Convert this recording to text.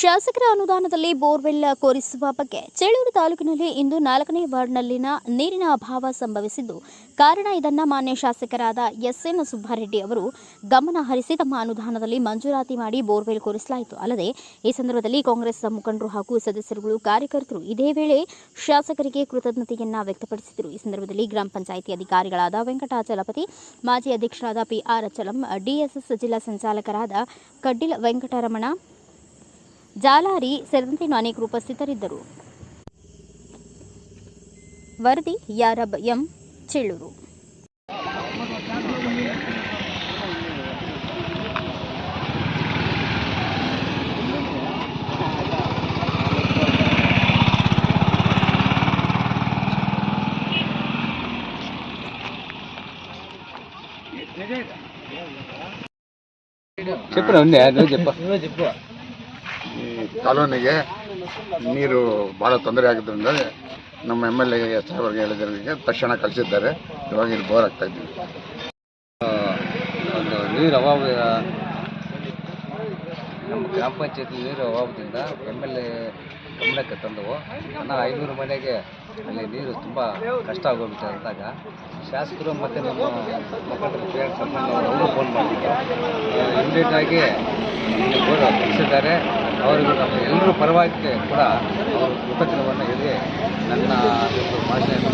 ಶಾಸಕರ ಅನುದಾನದಲ್ಲಿ ಬೋರ್ವೆಲ್ ಕೋರಿಸುವ ಬಗ್ಗೆ ಚೇಳೂರು ತಾಲೂಕಿನಲ್ಲಿ ಇಂದು ನಾಲ್ಕನೇ ವಾರ್ಡ್ನಲ್ಲಿನ ನೀರಿನ ಅಭಾವ ಸಂಭವಿಸಿದ್ದು. ಕಾರಣ ಇದನ್ನ ಮಾನ್ಯ ಶಾಸಕರಾದ ಎಸ್ಎನ್ ಸುಬ್ಬಾರೆಡ್ಡಿ ಅವರು ಗಮನ ಹರಿಸಿ ತಮ್ಮ ಅನುದಾನದಲ್ಲಿ ಮಂಜೂರಾತಿ ಮಾಡಿ ಬೋರ್ವೆಲ್ ಕೋರಿಸಲಾಯಿತು. ಅಲ್ಲದೆ ಈ ಸಂದರ್ಭದಲ್ಲಿ ಕಾಂಗ್ರೆಸ್ ಮುಖಂಡರು ಹಾಗೂ ಸದಸ್ಯರುಗಳು ಕಾರ್ಯಕರ್ತರು ಇದೇ ವೇಳೆ ಶಾಸಕರಿಗೆ ಕೃತಜ್ಞತೆಯನ್ನ ವ್ಯಕ್ತಪಡಿಸಿದರು. ಈ ಸಂದರ್ಭದಲ್ಲಿ ಗ್ರಾಮ ಪಂಚಾಯಿತಿ ಅಧಿಕಾರಿಗಳಾದ ವೆಂಕಟಾಚಲಪತಿ, ಮಾಜಿ ಅಧ್ಯಕ್ಷರಾದ ಪಿಆರ್ ಅಚಲಂ ಡಿಎಸ್ಎಸ್ ಜಿಲ್ಲಾ ಸಂಚಾಲಕರಾದ ಕಡ್ಡಿಲ್ ವೆಂಕಟರಮಣ ಜಾಲಾರಿ ಸೇರಿದಂತೆ ಇನ್ನು ಅನೇಕರು ಉಪಸ್ಥಿತರಿದ್ದರು ವರದಿ ಯಾರಬ್ ಎಂ ಚೆಳ್ಳೂರು చెప్పు ఉంది నువ్వు చెప్పు ಈ ಕಾಲೋನಿಗೆ ನೀರು ಭಾಳ ತೊಂದರೆ ಆಗಿದ್ದರಿಂದ ನಮ್ಮ ಎಂ ಎಲ್ ಎ ಸಾಹೇಬರಿಗೆ ಹೇಳಿದ್ರಿಗೆ ತಕ್ಷಣ ಕಳಿಸಿದ್ದಾರೆ. ಇವಾಗ ಇಲ್ಲಿ ಬೋರ್ ಆಗ್ತಾ ಇದ್ದೀವಿ. ಒಂದು ನೀರು ಅಭಾವ, ನಮ್ಮ ಗ್ರಾಮ ಪಂಚಾಯತಿ ನೀರು ಅಭಾವದಿಂದ ಎಂ ಎಲ್ ಎ ಗಮನಕ್ಕೆ ತಂದವು. ಅನ್ನ ಐನೂರು ಮನೆಗೆ ಅಲ್ಲಿ ನೀರು ತುಂಬ ಕಷ್ಟ ಆಗೋಗುತ್ತೆ ಅಂದಾಗ ಶಾಸಕರು ಮತ್ತು ನಮ್ಮ ಮುಖಂಡರು ಆರ್ ಅವರು ಫೋನ್ ಮಾಡಿದ್ರು. ಇಮಿಡಿಯೇಟಾಗಿ ಬೋರ್ ಕಳಿಸಿದ್ದಾರೆ ಅವರಿಗೆ ನಮ್ಮ ಎಲ್ಲರೂ ಪರವಾಗಿ ಕೂಡ ಅವರು ಕೃತಜ್ಞವನ್ನು ಹೇಳಿ ನನ್ನ ಒಂದು ಭಾಷೆಯನ್ನು